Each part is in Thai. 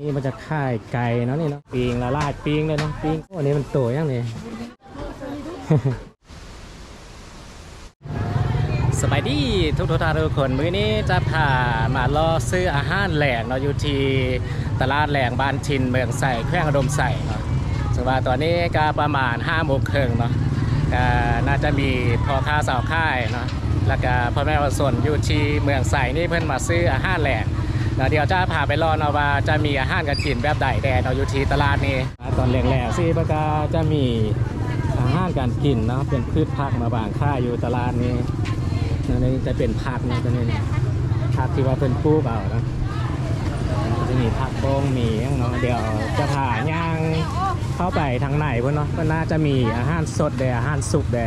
นี่มันจะค่ายไก่เนาะนี่เนาะปิงละลาดปิงเลยเนาะปิงอันนี้มันโตยังนี่สบายดีทุกทุกท่านทุกคนมื้อนี้จะพามารอซื้ออาหารแหลกเนาะอยู่ที่ตลาดแหลกบ้านชินเมืองใส่แขวงอุดมใส่เนาะซึ่งว่าตอนนี้ก็ประมาณ5โมงครึ่งเนาะก็น่าจะมีพ่อค้าสาวค่ายเนาะแล้วก็พ่อแม่ประชาชนอยู่ที่เมืองใส่นี่เพิ่นมาซื้ออาหารแหลก เนาะเดี๋ยวจะพาไปรอเนาะว่าจะมีอาหารกันกินแบบใดแดเนาอยู่ที่ตลาดนี้ตอนแรกๆสิเพิ่นก็จะมีอาหารการกินเนาะเป็นพืชผักมาบางค่าอยู่ตลาดนี้อันนี้จะเป็นผักนะตัวนี้ผักที่ว่าเป็นผู้เบานะจะมีผักโป้งมีเนาะเดี๋ยวจะผ่าย่างเข้าไปทางไหนพวกเนาะก็น่าจะมีอาหารสดแดอาหารสุกแด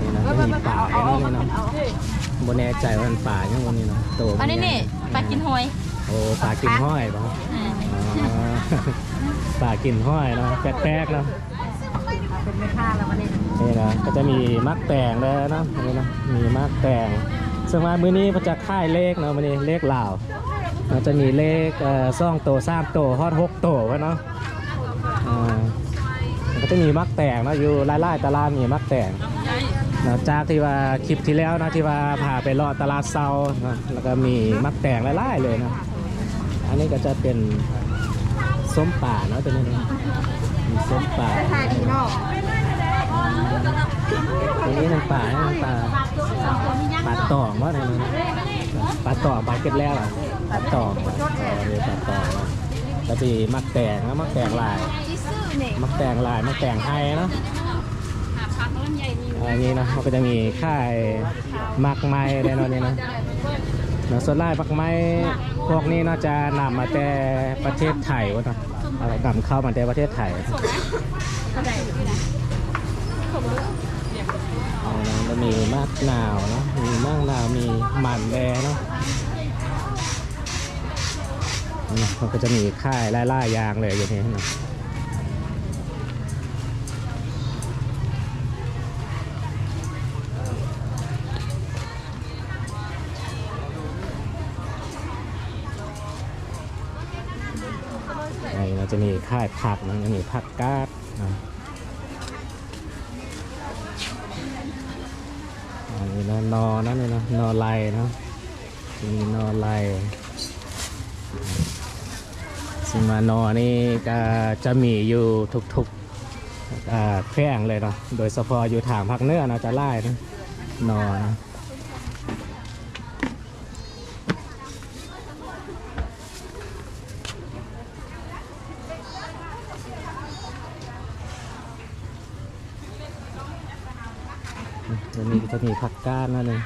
นี่นะจะ มีป่าอย่างนี้เนาะบนแน่ใจว่ามันป่าอย่างนี้เนาะโตอันนี้นี่ปลากินหอย โอ้ป่ากินห้อยเปล่าป่ากินห้อยเนาะแป๊กๆเนาะเป็นแม่ค้าแล้ววันนี้นี่นะก็จะมีมักแตงเลยนะนี่นะมีมักแตงซึ่งว่ามื้อนี้มันจะค่ายเลขเนาะมื้อนี้เลขลาวมันจะมีเลขเอ่อซ่องโตสามโตฮอดหกโตไว้เนาะอ่าก็จะมีมักแตงเนาะอยู่ไล่ๆตลาดมีมักแตง นะจากที่ว่าคลิปที่แล้วนะที่ว่าพาไปเลาะตลาดเซานะแล้วก็มีมักแตงไล่ๆเลยนะ อันนี้ก็จะเป็นส้มป่าเนาะตัวนี้นะมีส้มป่าขายดีเนาะอันนี้มันป่าให้มันป่าปลาตองว่าอะไรนะปลาตองปลาเก็ดแล้วอะปลาตองอ๋อนี่ปลาตองนะแล้วปีมักแตงนะมักแตงลายที่ซื้อเนี่ยมักแตงลายมักแตงไทยเนาะ อันนี้นะก็จะมีค่ายมักไม้แน่นอนนี่นะเนาะส่วนลายมักไม้พวกนี้เนาจะนำมาแต่ประเทศไทยวะเนาะเอานำเข้ามาแต่ประเทศไทยเอนะแล้วมีมากนาวเนาะมีมากนาวมีหมันแดเนาะนะมันก็จะมีค่ายไล่ๆยางเลยอย่างนี้นะ จะมีค่ายผักนะจะมีผักกาดนะอันนี้นะนอนะนี่นะนอไลนะมีนอไลซึ่งมานอนี่ก็จะมีอยู่ทุกๆอ่าแพร่งเลยเนาะโดยเฉพาะอยู่ทางภาคเหนือนะจะไล่นะนอนะ จะมีผักก้านนะนี่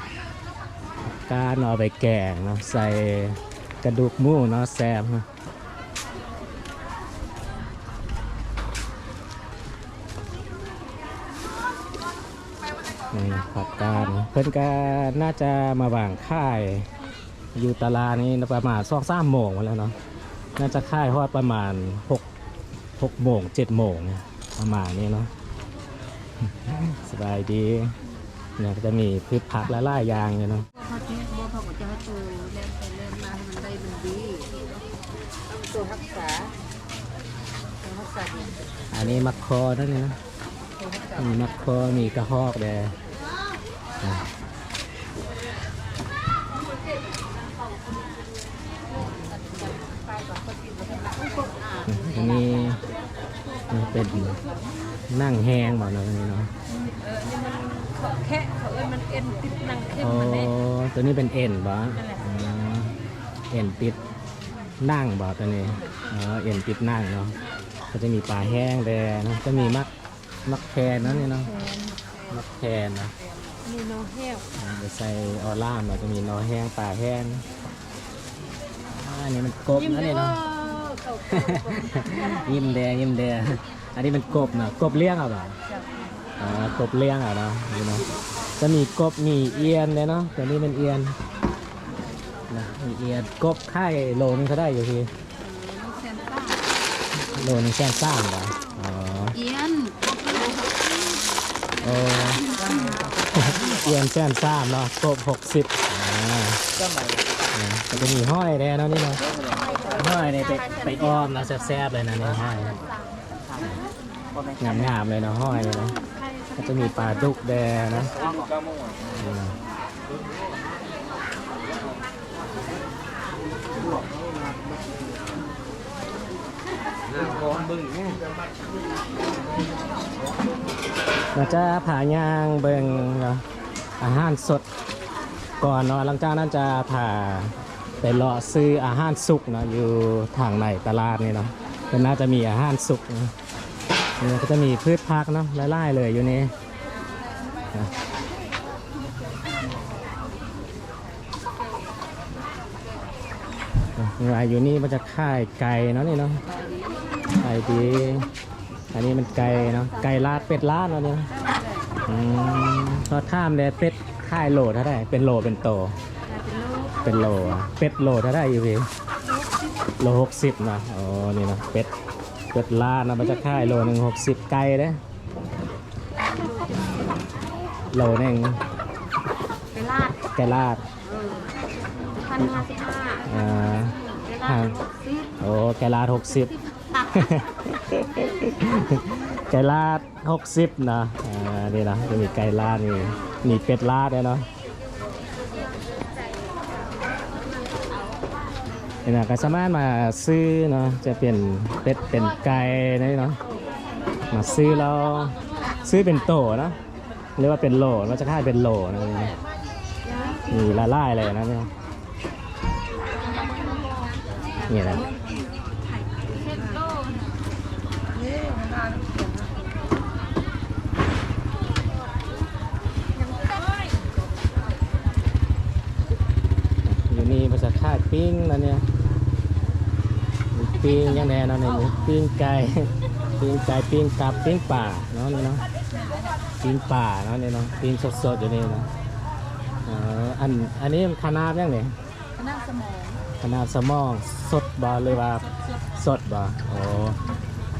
ผักก้านเอาไปแกงเนาะใส่กระดูกหมูเนาะแซ่บนะนี่ผักกานเพิ่นก็น่าจะมาวางค่าย อยู่ตลาดนี้ประมาณสองสามโมงมาแล้วเนาะน่าจะค่ายฮอดประมาณหกหกโมงเจ็ดโมงประมาณนี้เนาะสบายดี เนี่ยก็จะมีพืชผักและล่ายยางเนี่ยเนาะเขาจะบัวเขาก็จะให้ตัวเล่นไปเล่นมาให้มันได้มันดีตัวรักษาตัวรักษาดีอันนี้มักคอนั่นเนี่ยนะมีมักคอมีกระหอกแดอะอันนี้เป็นนั่งแห้งบ่เนาะอันนี้เนาะเออนี่มัน แค่เขาเอ้ยมันเอ็นติดนังเข้มโอ้มันเนี่ย ตัวนี้เป็นเอ็นบ่นั่นแหละ อ๋อเอ็นติดนั่งบ่ตัวนี้อ๋อเอ็นติดนั่งเนาะก็จะมีปลาแห้งแดงเนาะจะมีมักมักแคนเนาะนี่เนาะมักแคนเนาะนี่โนเฮลอ่าจะใส่ออร่ามเราจะมีนอแห้งปลาแห้งอ่าอันนี้มันกบยิ้มนะเลยนี่ว่าเนาะ เขา ยิ้มแดงยิ้มแดงอันนี้เป็นกบเนาะกบเลี้ยงเอาเปล่าอ๋อ กบเลี้ยงอะเนาะนี่เนาะจะมีกบมีเอียนเลยเนาะตัวนี้เป็นเอียนนะมีเอียนกบไข่โลนึงเขาได้อยู่ทีเซนต้าโลนึงแสนสามเหรออ๋อเอียนโอ้เอียนแสนสามเนาะกบหกสิบอ่ามันจะมีห้อยแน่เนาะนี่เนาะห้อยนี่ไปไปอ้อมนะแซ่บๆเลยนะเนี่ยห้อยงามๆเลยเนาะห้อยเลยนะ ก็จะมีปลาดุกแดงนะนี่นะเราจะผ่าย่างเบิงเนอาหารสดก่อนเนาะหลังจากนั้นจะพาไปเลาะซื้ออาหารสุกเนาะอยู่ทางในตลาดนี่เนาะมันน่าจะมีอาหารสุกนะ นี่ก็จะมีพืชผักเนาะไล่ๆเลยอยู่นี่นะนี่ว่าอยู่นี่มันจะค่ายไก่เนาะนี่เนาะไก่ดี อันนี้มันไก่เนาะไก่ลาดเป็ดลาดเนาะนี่เนาะอืมพอท่ามเลยเป็ดค่ายโหลเท่าไรเป็นโหลเป็นโต เป็นโลเป็ดโลเท่าไรอยู่พี่โลหกสิบนะอ๋อนี่นะเป็ด เป็ดลาดนะมันจะค่ายโลหนึ่งหกสิบไก่เด้โลหนึ่งไปลาดไก่ลาดเออพันห้าสิบห้าอ่าไปลาดซิโอ้ไก่ลาดหกสิบไก่ลาดหกสิบนะอ่านี่นะจะมีไก่ลาดนี่มีเป็ดลาดด้วยเนาะ นี่นะก็สามารถมาซื้อเนาะจะเป็นเป็ดเป็นไก่นี่เนาะมาซื้อแล้วซื้อเป็นโตเนาะหรือว่าเป็นโหลมันจะค่ายเป็นโหลนะนี่มีละลายเลยนะเนี่ยนี่นะอยู่นี่ภาษาค่ายปิ้งนะเนี่ย ปิ้งอยังแน่เนอนเนี่ยมีปิ้งไก่ปิ้งไก่ปิ้งกับปิ้งป่าเนาะนี่เนาะปิ้งป่าเนาะนี่เนาะปิ้งสดๆอยู่นี่เนาะเอ่ออันอันนี้มันคณะน้ายังไงคณะสมองคณะน้าสมองสดบ่เลยว่าสดบ่โอ้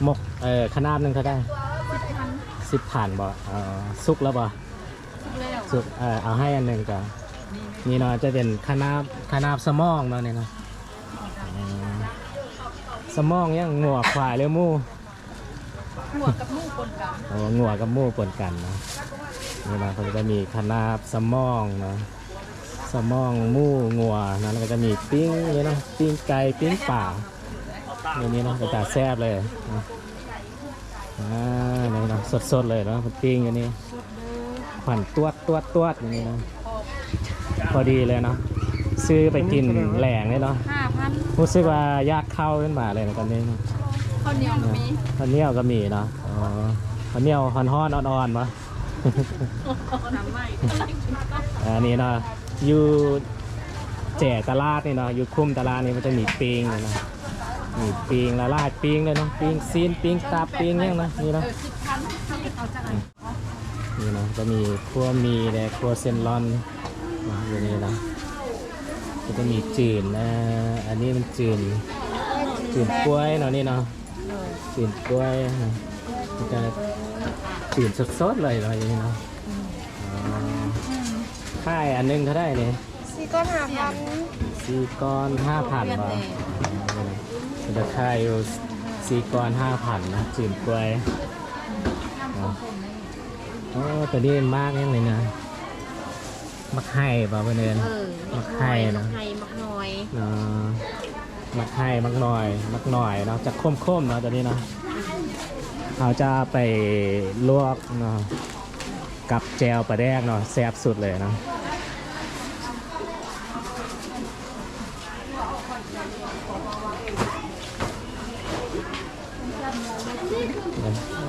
หมกเอ่อคณะน้าหนึงเท่าได้สิบพันสิบผ่านบ่เอ่อสุกแล้วบ่ทุกแล้วสุกเอ่อเอาให้อันหนึ่งก่อนนี่เนาะจะเป็นคณะคณะสมองเนาะนี่เนาะอืม สมองยังงัวควายหรือหมูหัวกับมูกคนกันโอ้งัวกับหมูปนกันเนาะนี่เนาะเขาจะมีคณะสมองเนาะสมองหมูงัวนะแล้วก็จะมีปิ้งนี่เนาะปิ้งไก่ปิ้งป่าอย่างนี้เนาะก็จะแซ่บเลยเนาะอ่านี่เนาะสดๆเลยเนาะมันปิ้งอย่างนี้สุดเด้อขวัญตวดตวดตวดอย่างนี้เนาะพอดีเลยเนาะซื้อไปกินแหลงเลยเนาะห้าพัน รู้สึกว่ายากเข้าขึ้นมาเลยนะตอนนี้เนาะข้าวเหนียวก็มีข้าวเหนียวก็มีเนาะอ๋อข้าวเหนียวฮ้อนๆอ่อนๆมาน้ำไหมอันนี้เนาะอยู่แจ่ตลาดนี่เนาะอยู่คุ้มตลาดนี่มันจะมีปิงเลยเนาะมีปิงละลายปิงเลยเนาะปิงซีนปิงตับปิงเนี่ยนะนี่เอเนาะอสิบพันถ้าเป็นเอาจากไหนนี่เนาะจะมีคั่วมีและคั่วเซนลอนเนาะอยู่นี่เนาะ ก็จะมีจืดนะ อันนี้มันจืดจืดกล้วยเนาะนี่เนาะจืดกล้วยนะมันจะจืดสดๆเลยเนาะอย่างนี้เนาะอ๋อค่ายอันหนึงเท่าได้เนี่ยสี่ก้อนห้าพันสี่ก้อนห้าพันบาทมันจะค่ายอยู่สี่ก้อนห้าพันนะจืดกล้วยอ๋อโอ้ตัวนี้มากยังเลยนะ มักไห่ป่ะเพื่อนเอนเออมักไห่นะไห่มักน้อยเนาะมักไห่มักหน่อย มักหน่อยเนาะจะค้มๆเนาะตัวนี้เนาะเราจะไปลวกเนาะกับแจวปลาแดกเนาะแซ่บสุดเลยเนาะ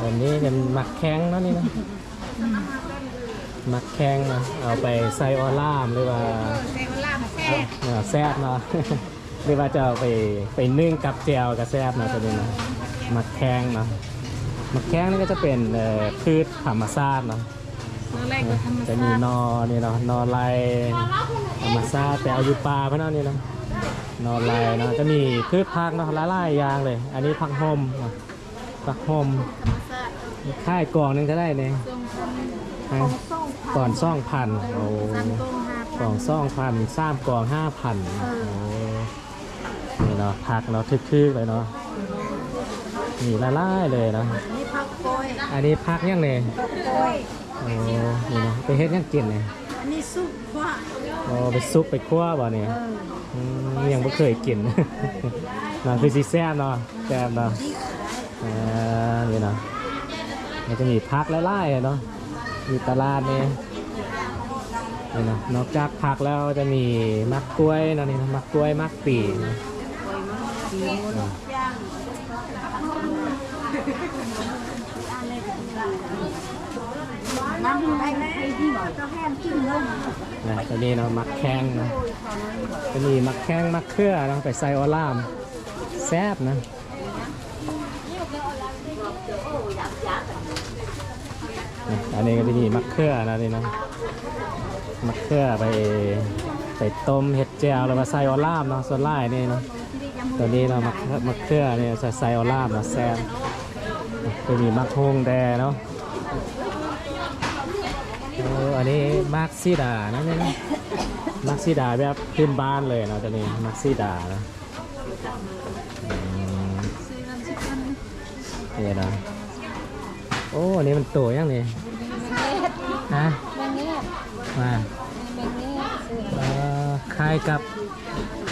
อันนี้เป็นมักแข้งเนาะนี่เนาะ มักแข้งเนาะเอาไปใส่ออล่ามหรือว่าเซเวล่ามาแซ่บเออแซ่บเนาะ หรือว่าจะเอาไปไปนึ่งกับแจวกับแซ่บเนาะตัวนี้เนาะมักแข้งเนาะมักแข้งนี่ก็จะเป็นเอ่อพืชธรรมชาติเนาะนั่นแรกก็ธรรมจะชามีตินอนี่เนาะนอไลธรรมชาติแต่เอาอยู่ป่าเพราะนั่นนี่เนาะนอไลเนาะจะมีพืชผักเนาะหลายๆอย่างเลย อันนี้ผักหอมเนาะผักหอมธรรมชาติค่ายกล่องหนึงจะได้เนี่ยทรงคนฮะของส่ง ก่อนซ่องพันโอ้สามต้นห้าพันกล่องซ่องพันสามกล่องห้าพันโอ้นี่เนาะผักเนาะทึกๆเลยเนาะนี่ละลายเลยเนาะนี่ผักโกยอันนี้พักยังเลยผักโกยโอ้นี่เนาะไปเฮ็ดยังกินเลยอันนี้ซุปว่า โอ้ไปซุปไปคั่วบ่เนี่ยเอออืมยังไม่เคยกินน่าคือซีแซ่บเนาะแซ่บเนาะ นี่ขายเออนี่เนาะมันจะมีพักไล่ๆเนาะ มีตลาดนี่นี่นะนอกจากผักแล้วจะมีมักกล้วยนะนี่นะมักกล้วยมักปีนะโกยมากดีหมดอ่าย่างน้ำไปแล้วที่ก็แห้งกินเลยนะตัวนี้เนาะมักแข้งนะจะมีมักแข้งมักเครือเนาะไปใส่ออลามแซ่บนะนะ อันนี้ก็จะมีมักเครือนะนี่นะมักเครือไปไปต้มเห็ดแจ่วแล้วมาใส่ออลามเนาะส่วนไล่นี่เนาะตัวนี้เนามักมักเครือเนี่ยใส่ใส่ออลามเนาะแซ่บจะมีมักฮงแดเนาะอันนี้มักซีดานะนี่นะมักซีดาแบบขึ้นบ้านเลยเนาะตัวนี้มักซีดานะนี่นะ โอ้อันนี้มันโตยังนี่ฮะแมงเงี้ยมาแมงเงี้ยซื้อเอ่อคล้ายกับ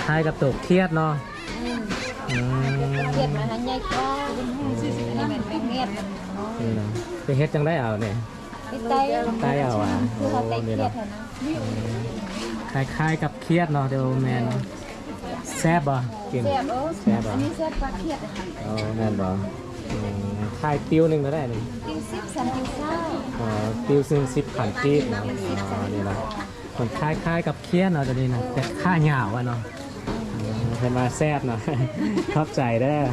คล้ายกับโตเครียดเนาะอืมเทียดมาหันใหญ่ก็อันนี้เป็นแมงเงี้ยนี่เนาะไปเฮ็ดจังได้เอาเนี่ยพี่ไตไต้เอาอะคือเขาไตโอ้เทีนี่ยดเนาะเถอะนะคล้ายๆกับเครียดเนาะเดี๋ยวแมนแซ่บบ่กินแซ่บโอ้แซ่บบ่อันนี้แซ่บปลาเทียดอะค่ะเอาแม่นบ่ อืมคล้ายติ้วหนึงก็ได้นี่ติ้วซิปสันติ้วข้าวอ๋อติวซึ่งสิบขันกีบเนาะอ๋อนี่เนาะมันคล้ายๆกับเคี้ยนเนาะตัวนี้นะแต่ค่าหยาวอะเนาะอืมเป็นมาแซ่บเนาะชอบใจได้อ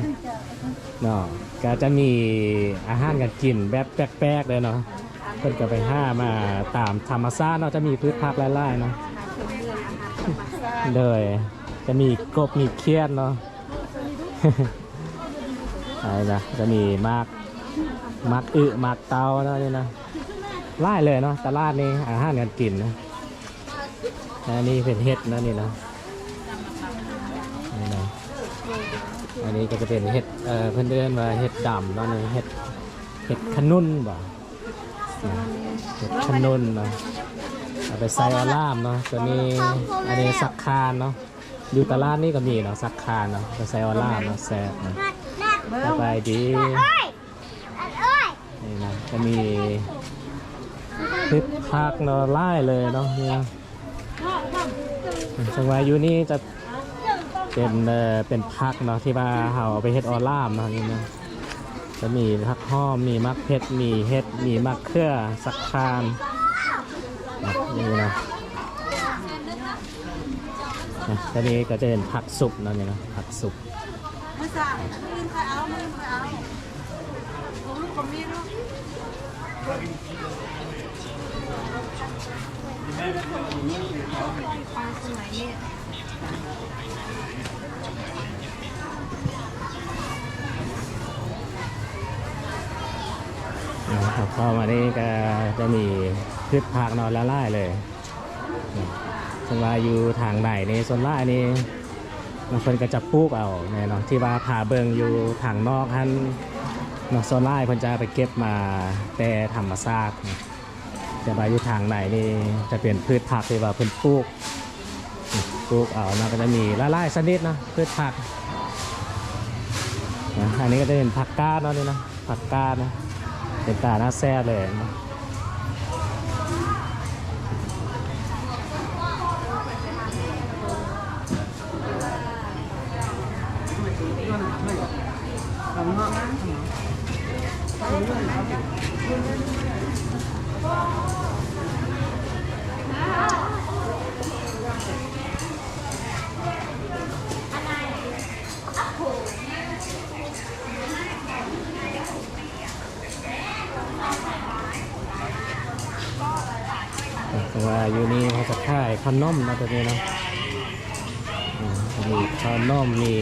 เนาะก็จะมีอาหารกันกินแบบแปลกๆเลยเนาะเพิ่นก็ไปห้ามาตามธรรมชาติเนาะจะมีพืชผักหลายๆเนาะเลยจะมีกบมีเคียดเนาะ อะไรนะจะมีมากมักอึมักเตาเนาะนี่นะไล่เลยเนาะตลาดนี่อาหารกันกินนะและนี่เป็นเห็ดนะนี่นะนี่นะอันนี้ก็จะเป็นเห็ดเอ่อเพื่อนเดือนว่าเห็ดดำเนาะนี่เห็ดเห็ดขนุนบ่เห็ดขนุนเนาะเอาไปใส่อาล่ามเนาะตัวนี้อันนี้สักคานเนาะอยู่ตลาดนี่ก็มีเนาะสักคานเนาะไปใส่อาล่ามเนาะแซ่บเนาะ สบายดีนี่นะจะมีพริกผักเนาะไล่เลยเนาะเนี่ยสมัยอยู่นี่จะเป็นเอ่อเป็นผักเนาะที่ว่าเขาเอาไปเฮ็ดออล่ามเนาะนี่นะจะมีผักหอมมีมักเผ็ดมีเห็ดมีมักเครือสักคานนะนี่นะนะทีนี้ก็จะเป็นผักสุกเนาะนี่นะผักสุก ไม่สั่งมือใครเอามือใครเอาผมลูกผมมีลูกนะครับเข้ามานี่ก็จะมีพืชผักนอนละลายเลยส่วนว่าอยู่ทางไหนนี่ส่วนล่าย นี่บางคนก็จะปลูกเอาเนี่ยเนาะที่ว่าผ่าเบิงอยู่ทางนอกท่านเนาะโซนไล่ายเพิ่นจะไปเก็บมาแต่ธรรมชาติแต่ว่าอยู่ทางไหนนี่จะเป็นพืชผักที่ว่าเพิ่นปลูกปลูกเอาเนาะก็จะมีละลายชนิดเนาะพืชผักนะอันนี้ก็จะเป็นผักกาดเนาะนี่เนาะผักกาดนะเป็นตาหน้าแซ่เลยนะแต่ ว่าอยู่นี่เขาจะขายขนมนะตัวนี้เนาะอืมมีขนมมี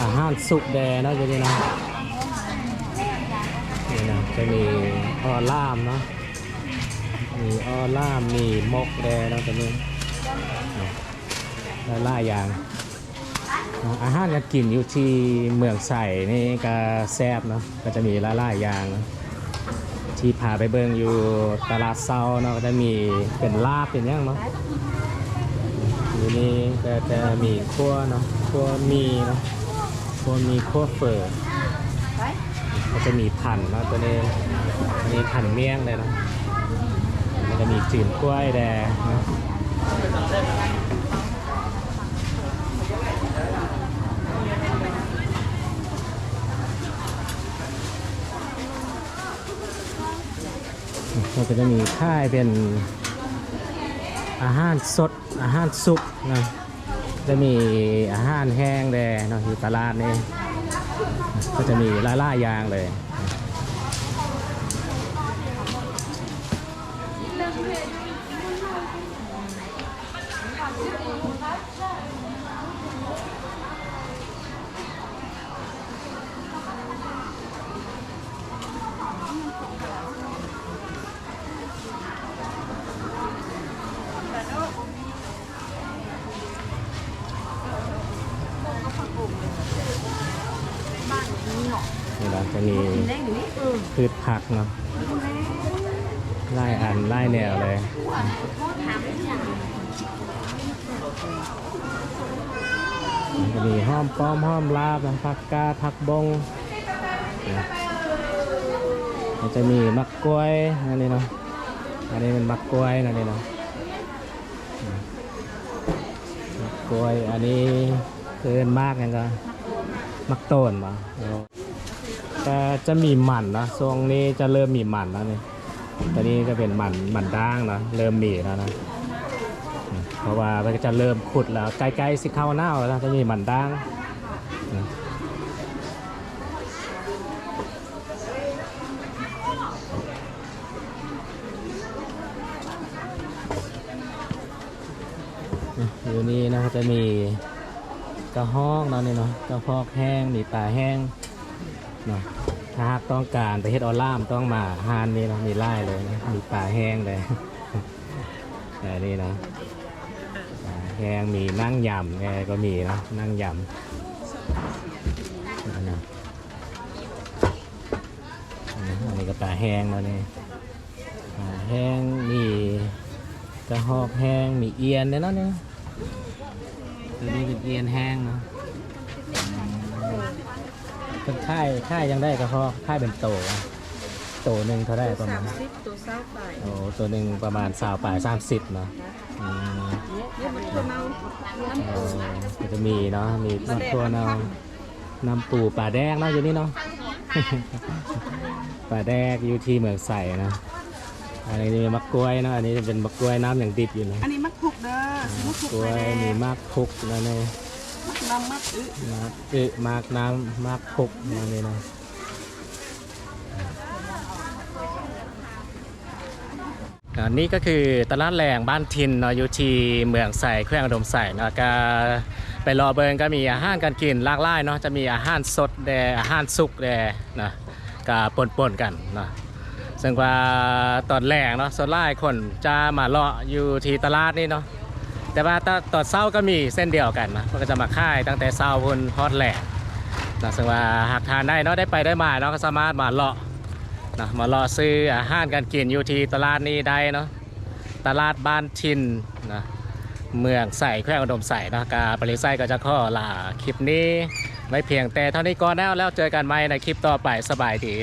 อาหารสุกแดเนะตัวนี้เนาะนี่นะ จะมีออล่ามเนาะ มีอ้อล่าม มีมกแดงเนาะตัวนี้หลายๆอย่าง อาหารการกินอยู่ที่เมืองใส่นี่ก็แซบเนาะ ก็จะมีหลายๆอย่างเนาะที่พาไปเบิ่งอยู่ตลาดเซาเนาะก็จะมีเป็นลาบเป็นหยังเนาะอยู่นี่ก็จะมีขั้วเนาะขั้วมีเนาะขั้วมีขั้วเฟอร์ ก็จะมีผันเนาะตัวนี้อันนี้ผันเมี่ยงเลยเนาะมันจะมีจืนกล้วยแดงเนาะก็จะมีค่ายเป็นอาหารสดอาหารสุกนะจะมีอาหารแห้งแดเนาะอยู่ตลาดนี่ ก็จะมีหลาล่ายางเลย จะมีพืชผักเนาะไล่อันไล่แนวเลยจะมีห้อมป้อมห้อมลาบนะผักกาดผักบงนะมันจะมีมักกล้วยอันนี้เนาะอันนี้เป็นมักกล้วยนะนี่เนาะมักกล้วยอันนี้เกินมากยังก็มักโตนมา แต่จะมีหมันนะช่วงนี้จะเริ่มมีหมันแล้วนี่ตอนนี้จะเป็นหมันหมันด่างนะ เริ่มมีแล้วนะ เพราะว่ามันก็จะเริ่มขุดแล้วใกล้ๆสิเข้าหน้าแล้วจะมีหมันด่างอยู่นี่นะจะมีกระหอกเนาะนี่เนาะกระพาะแห้งมีปลาแห้ง เนาะถ้าหากต้องการไปเฮ็ดออล่ามต้องมาฮานนี่เนาะมีไล่เลยนะมีปลาแห้งเลยแต่นี่นาะแกงมีนั่งยำแกก็มีนะนั่งยำอันนี้ก็ปลาแห้งแล้วนี่ปลาแห้งมีกระหอกแห้งมีเอียนเนี่ยเนาะเนี่ยตัวนี้เป็นเอียนแห้งเนาะ เป็นค่ายค่ายยังได้กระหอกค่ายเป็นโตอะโตหนึ่งเท่าได้ประมาณสิบตัวเศร้าไปโอ้ตัวหนึ่งประมาณสาวปลายสามสิบเนาะอืมเนี่ยมันตัวเมาน้ำเอปูอก็จะมีเนาะมีน้ำตัวเนาะน้ำปูป่าแดงเนาะอยู่นี่เนาะ ป่าแดงอยู่ที่เมืองใส่นะอันนี้มีมะกล้วยเนาะอันนี้จะเป็นมะกล้วยน้ำอย่างดิบอยู่นะอันนี้มักพุกเด้อมักมะพุกกล้วยไปมีแล้วมากพุกนะเนี่ยมัก น้ำมักอึมากอึมากน้ำมากพุกนะนี่นะอันนี้ก็คือตลาดแรงบ้านทินเนาะอยู่ที่เมืองใส่แขวงอดมใส่นะก็ไปรอเบิงก็มีอาหารการกินหลากหลายเนาะจะมีอาหารสดแดอาหารสุกแดนะก็ปนๆกันนะซึ่งว่าตอนแรกเนาะส่วนหลายคนจะมาเลาะอยู่ที่ตลาดนี่เนาะ แต่ว่าตอนตอนเช้าก็มีเส้นเดียวกันนะมันก็จะมาค่ายตั้งแต่เช้าบนฮอดแหลกนะซึ่งว่าหากทานได้เนาะได้ไปได้มาเนาะก็สามารถมาเลาะนะมารอซื้ออาหารการกินอยู่ที่ตลาดนี้ได้เนาะตลาดบ้านทินนะเมืองใส่แควงอุดมใส่นะกาปริไซก็จะข้อลาคลิปนี้ไว้เพียงแต่เท่านี้ก่อนแล้วแล้วเจอกันใหม่ในคลิปต่อไปสบายดี